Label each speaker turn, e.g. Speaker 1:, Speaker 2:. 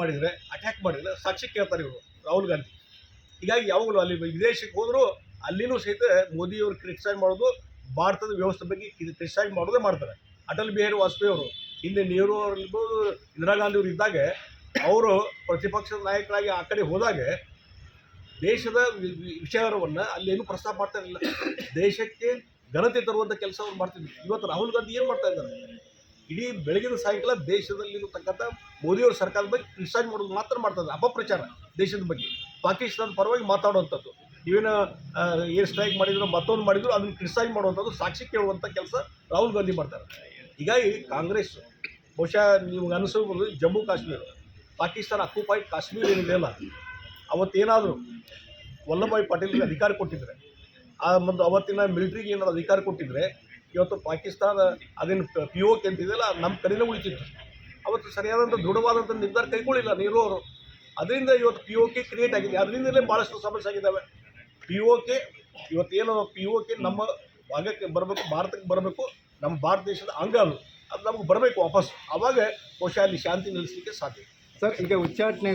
Speaker 1: ಮಾಡಿದರೆ ಅಟ್ಯಾಕ್ ಮಾಡಿದರೆ ಸಾಕ್ಷಿ ಕೇಳ್ತಾರೆ ಇವರು, ರಾಹುಲ್ ಗಾಂಧಿ. ಹೀಗಾಗಿ ಯಾವಾಗಲೂ ಅಲ್ಲಿ ವಿದೇಶಕ್ಕೆ ಹೋದರೂ, ಅಲ್ಲಿನೂ ಸಹಿತ ಮೋದಿಯವರು ಕ್ರಿಟಿಸೈಸ್ ಮಾಡೋದು, ಭಾರತದ ವ್ಯವಸ್ಥೆ ಬಗ್ಗೆ ಕ್ರಿಟಿಸೈಸ್ ಮಾಡೋದೇ ಮಾಡ್ತಾರೆ. ಅಟಲ್ ಬಿಹಾರಿ ವಾಜಪೇಯಿ ಅವರು, ಹಿಂದೆ ನೆಹರು ಅವರಿರ್ಬೋದು ಇಂದಿರಾ ಗಾಂಧಿ ಅವರು ಇದ್ದಾಗ, ಅವರು ಪ್ರತಿಪಕ್ಷದ ನಾಯಕರಾಗಿ ಆ ಕಡೆ ಹೋದಾಗ, ದೇಶದ ವಿಷಯವನ್ನು ಅಲ್ಲೇನು ಪ್ರಸ್ತಾಪ ಮಾಡ್ತಾ ಇರಲಿಲ್ಲ. ದೇಶಕ್ಕೆ ಘನತೆ ತರುವಂಥ ಕೆಲಸವನ್ನು ಮಾಡ್ತಿದ್ರು. ಇವತ್ತು ರಾಹುಲ್ ಗಾಂಧಿ ಏನು ಮಾಡ್ತಾ ಇದ್ದಾರೆ? ಇಡೀ ಬೆಳಗಿನ ಸಾಯಂಕಾಲ ದೇಶದಲ್ಲಿರತಕ್ಕಂಥ ಮೋದಿಯವರ ಸರ್ಕಾರದ ಬಗ್ಗೆ ಕ್ರಿಟಿಸೈಸ್ ಮಾಡೋದು ಮಾತ್ರ ಮಾಡ್ತದೆ, ಅಪಪ್ರಚಾರ ದೇಶದ ಬಗ್ಗೆ. ಪಾಕಿಸ್ತಾನದ ಪರವಾಗಿ ಮಾತಾಡುವಂಥದ್ದು. ಇವೇನು ಏರ್ ಸ್ಟ್ರೈಕ್ ಮಾಡಿದ್ರು, ಮತ್ತೊಂದು ಮಾಡಿದ್ರು, ಅದನ್ನು ಕ್ರಿಟಿಸೈಸ್ ಮಾಡುವಂಥದ್ದು ಸಾಕ್ಷಿ ಕೇಳುವಂಥ ಕೆಲಸ ರಾಹುಲ್ ಗಾಂಧಿ ಮಾಡ್ತಾರೆ. ಹೀಗಾಗಿ ಕಾಂಗ್ರೆಸ್, ಬಹುಶಃ ನಿಮ್ಗೆ ಅನಿಸಬಹುದು ಜಮ್ಮು ಕಾಶ್ಮೀರ. ಪಾಕಿಸ್ತಾನ ಅಕ್ಯುಪೈಡ್ ಕಾಶ್ಮೀರ ಏನಿದೆಯಲ್ಲ ಅವತ್ತೇನಾದರೂ ವಲ್ಲಭಾಯ್ ಪಟೇಲ್ಗೆ ಅಧಿಕಾರ ಕೊಟ್ಟಿದ್ರೆ, ಆ, ಮತ್ತು ಅವತ್ತಿನ ಮಿಲಿಟ್ರಿಗೆ ಏನಾದರೂ ಅಧಿಕಾರ ಕೊಟ್ಟಿದ್ರೆ ಇವತ್ತು ಪಾಕಿಸ್ತಾನ ಅದೇನು ಪಿ ಓ ಕೆ ಅಂತಿದೆಯಲ್ಲ ಅದು ನಮ್ಮ ಕಡೆಯೇ ಉಳಿತಿತ್ತು. ಅವತ್ತು ಸರಿಯಾದಂಥ ದೃಢವಾದಂಥ ನಿರ್ಧಾರ ಕೈಗೊಳ್ಳಿಲ್ಲ ನೀರು ಅವರು. ಅದರಿಂದ ಇವತ್ತು ಪಿ ಓ ಕೆ ಕ್ರಿಯೇಟ್ ಆಗಿದೆ. ಅದರಿಂದಲೇ ಭಾಳಷ್ಟು ಸಮಸ್ಯೆ ಆಗಿದ್ದಾವೆ. ಪಿ ಓ ಕೆ ಇವತ್ತೇನು ಪಿ ಓ ಕೆ ನಮ್ಮ ಭಾಗಕ್ಕೆ ಬರಬೇಕು ಭಾರತಕ್ಕೆ ಬರಬೇಕು ನಮ್ಮ ಭಾರತ ದೇಶದ ಅಂಗ ಅದು. ಅದು ನಮಗೆ ಬರಬೇಕು ವಾಪಸ್. ಆವಾಗ ಬಹುಶಃ ಅಲ್ಲಿ ಶಾಂತಿ ನೆಲೆಸಲಿಕ್ಕೆ ಸಾಧ್ಯ.
Speaker 2: ಸರ್ ಈಗ ಉಚ್ಚಾಟನೆ